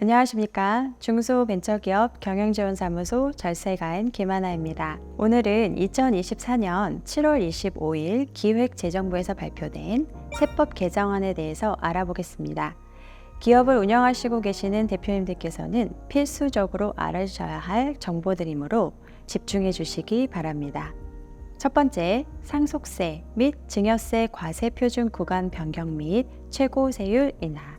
안녕하십니까. 중소벤처기업 경영지원사무소 절세가인 김하나입니다. 오늘은 2024년 7월 25일 기획재정부에서 발표된 세법 개정안에 대해서 알아보겠습니다. 기업을 운영하시고 계시는 대표님들께서는 필수적으로 알아주셔야 할 정보들이므로 집중해 주시기 바랍니다. 첫 번째, 상속세 및 증여세 과세 표준 구간 변경 및 최고 세율 인하.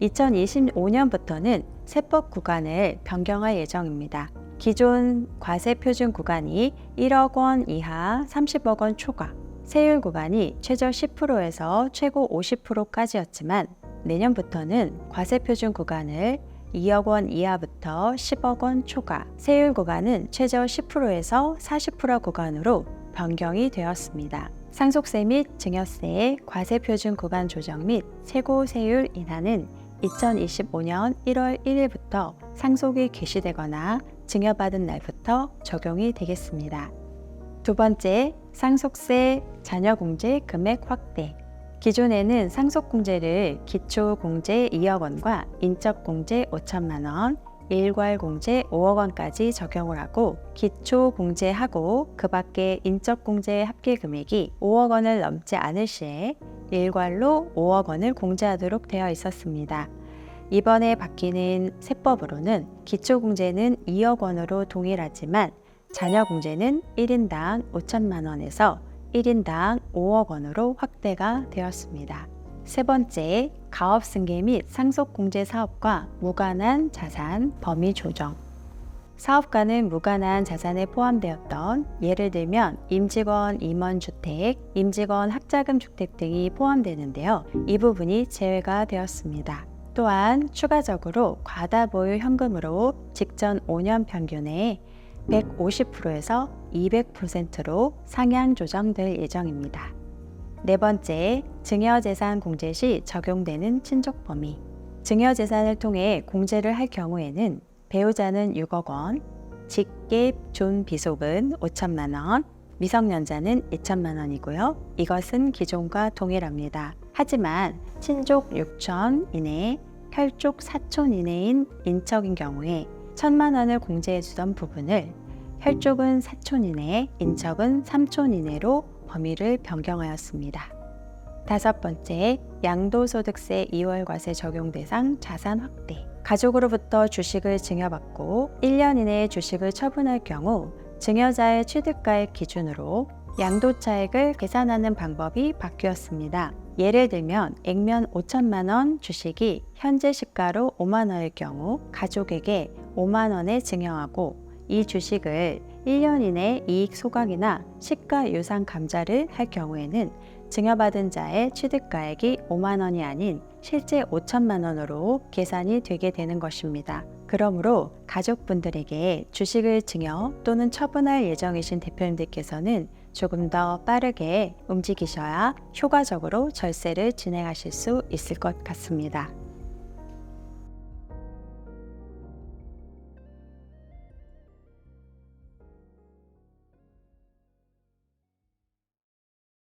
2025년부터는 세법 구간을 변경할 예정입니다. 기존 과세 표준 구간이 1억 원 이하 30억 원 초과, 세율 구간이 최저 10%에서 최고 50%까지였지만 내년부터는 과세 표준 구간을 2억 원 이하부터 10억 원 초과, 세율 구간은 최저 10%에서 40% 구간으로 변경이 되었습니다. 상속세 및 증여세의 과세 표준 구간 조정 및 최고 세율 인하는 2025년 1월 1일부터 상속이 개시되거나 증여받은 날부터 적용이 되겠습니다. 두 번째, 상속세 자녀공제 금액 확대. 기존에는 상속공제를 기초공제 2억 원과 인적공제 5천만 원, 일괄공제 5억 원까지 적용을 하고 기초공제하고 그 밖에 인적공제 합계 금액이 5억 원을 넘지 않을 시에 일괄로 5억 원을 공제하도록 되어 있었습니다. 이번에 바뀌는 세법으로는 기초공제는 2억 원으로 동일하지만 자녀공제는 1인당 5천만 원에서 1인당 5억 원으로 확대가 되었습니다. 세 번째, 가업승계 및 상속공제 사업과 무관한 자산 범위 조정. 사업가는 무관한 자산에 포함되었던 예를 들면 임직원 임원 주택, 임직원 학자금 주택 등이 포함되는데요. 이 부분이 제외가 되었습니다. 또한 추가적으로 과다 보유 현금으로 직전 5년 평균의 150%에서 200%로 상향 조정될 예정입니다. 네 번째, 증여재산 공제 시 적용되는 친족 범위. 증여재산을 통해 공제를 할 경우에는 배우자는 6억 원, 직계 존 비속은 5천만 원, 미성년자는 2천만 원이고요. 이것은 기존과 동일합니다. 하지만 친족 6천 이내, 혈족 4촌 이내인 인척인 경우에 천만 원을 공제해 주던 부분을 혈족은 4촌 이내, 인척은 3촌 이내로 범위를 변경하였습니다. 다섯 번째, 양도소득세 2월 과세 적용 대상 자산 확대. 가족으로부터 주식을 증여받고 1년 이내에 주식을 처분할 경우 증여자의 취득가액 기준으로 양도차액을 계산하는 방법이 바뀌었습니다. 예를 들면 액면 5천만 원 주식이 현재 시가로 5만 원일 경우 가족에게 5만 원에 증여하고 이 주식을 1년 이내 이익 소각이나 시가 유상 감자를 할 경우에는 증여받은 자의 취득가액이 5만 원이 아닌 실제 5천만 원으로 계산이 되게 되는 것입니다. 그러므로 가족분들에게 주식을 증여 또는 처분할 예정이신 대표님들께서는 조금 더 빠르게 움직이셔야 효과적으로 절세를 진행하실 수 있을 것 같습니다.